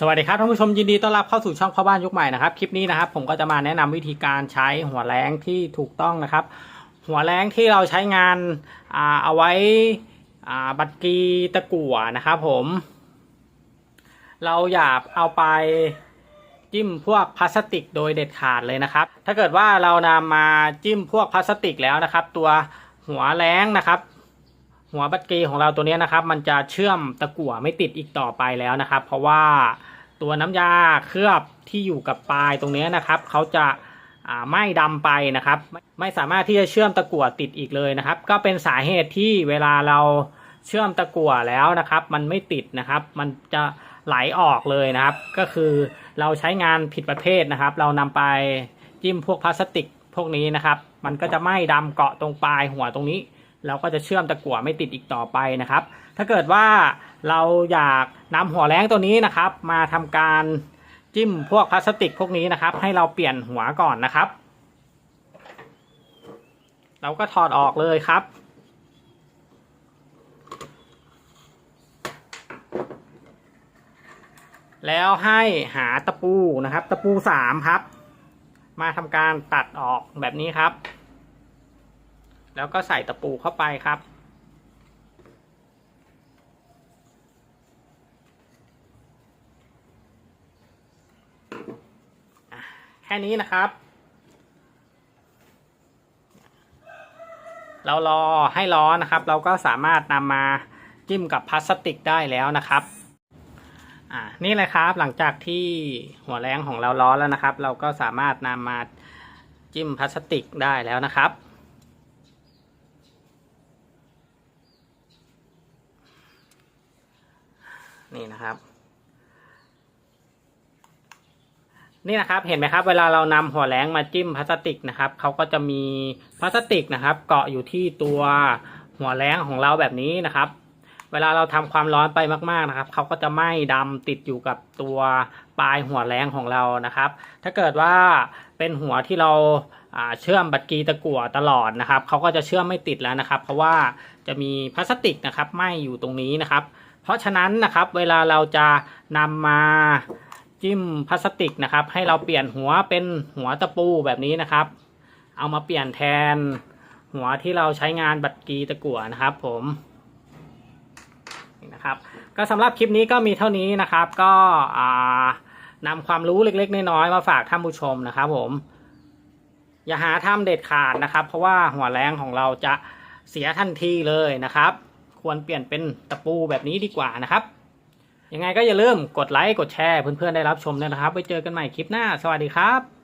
สวัสดีครับท่านผู้ชมยินดีต้อนรับเข้าสู่ช่องพ่อบ้านยุคใหม่นะครับคลิปนี้นะครับผมก็จะมาแนะนำวิธีการใช้หัวแรงที่ถูกต้องนะครับ หัวแรงที่เราใช้งานอาเอาไว้บัตรกีตะกั่วนะครับผม เราอย่าเอาไปจิ้มพวกพลาสติกโดยเด็ดขาดเลยนะครับ ถ้าเกิดว่าเรานำมาจิ้มพวกพลาสติกแล้วนะครับ ตัวหัวแรงนะครับหัวบัตรกีของเราตัวนี้นะครับ มันจะเชื่อมตะกั่วไม่ติดอีกต่อไปแล้วนะครับ เพราะว่า ตัวน้ำยาเคลือบที่อยู่กับปลายตรงนี้นะครับเขาจะไหม้ดำไปนะครับไม่ไม่สามารถที่จะเชื่อมตะกั่วติดอีกเลยนะครับ ก็เป็นสาเหตุที่เวลาเราเชื่อมตะกั่วแล้วนะครับ มันไม่ติดนะครับ มันจะไหลออกเลยนะครับ ก็คือเราใช้งานผิดประเภทนะครับ เรานำไปจิ้มพวกพลาสติกพวกนี้นะครับ มันก็จะไหม้ดำเกาะตรงปลายหัวตรงนี้ เราก็จะเชื่อมตะกั่วไม่ติดอีกต่อไปนะครับ ถ้าเกิดว่าเราอยากนำหัวแรงตัวนี้นะครับ มาทำการจิ้มพวกพลาสติกพวกนี้นะครับ ให้เราเปลี่ยนหัวก่อนนะครับ เราก็ถอดออกเลยครับแล้วให้หาตะปูนะครับ ตะปูสามครับ มาทำการตัดออกแบบนี้ครับ แล้วก็ใส่ตะปูเข้าไปครับ แค่นี้นะครับ เรารอให้ร้อนนะครับ เราก็สามารถนำมาจิ้มกับพลาสติกได้แล้วนะครับอ่านี่เลยครับหลังจากที่หัวแรงของเราร้อนแล้วนะครับ เราก็สามารถนำมาจิ้มพลาสติกได้แล้วนะครับ นี่นะครับ นี่นะครับเห็นไหมครับ เวลาเรานำหัวแรงมาจิ้มพลาสติกนะครับเขาก็จะมีพลาสติกนะครับ เกาะอยู่ที่ตัวหัวแรงของเราแบบนี้นะครับเวลาเราทำความร้อนไปมากๆนะครับ เขาก็จะไหม้ดำติดอยู่กับตัวปลายหัวแรงของเรานะครับ ถ้าเกิดว่าเป็นหัวที่เราอ่าเชื่อมบัตรกีตะกั่วตลอดนะครับ เขาก็จะเชื่อมไม่ติดแล้วนะครับ เพราะว่า จะมีพลาสติกนะครับไหมอยู่ตรงนี้นะครับ เพราะฉะนั้นนะครับเวลาเราจะนำมาจิ้มพลาสติกนะครับ ให้เราเปลี่ยนหัวเป็นหัวตะปูแบบนี้นะครับ เอามาเปลี่ยนแทนหัวที่เราใช้งานบัตรกีตะกั่วนะครับ ผมนะครับก็สำหรับคลิปนี้ก็มีเท่านี้นะครับ ก็อ่านำความรู้เล็กๆ น้อยๆมาฝากท่านผู้ชมนะครับ ผม อย่าหาทำเด็ดขาดนะครับ เพราะว่าหัวแรงของเราจะ เสียทันทีเลยนะครับ ควรเปลี่ยนเป็นตะปูแบบนี้ดีกว่านะครับ ยังไงก็อย่าลืมกดไลค์กดแชร์เพื่อนๆได้รับชมด้วยนะครับไว้เจอกันใหม่คลิปหน้า สวัสดีครับ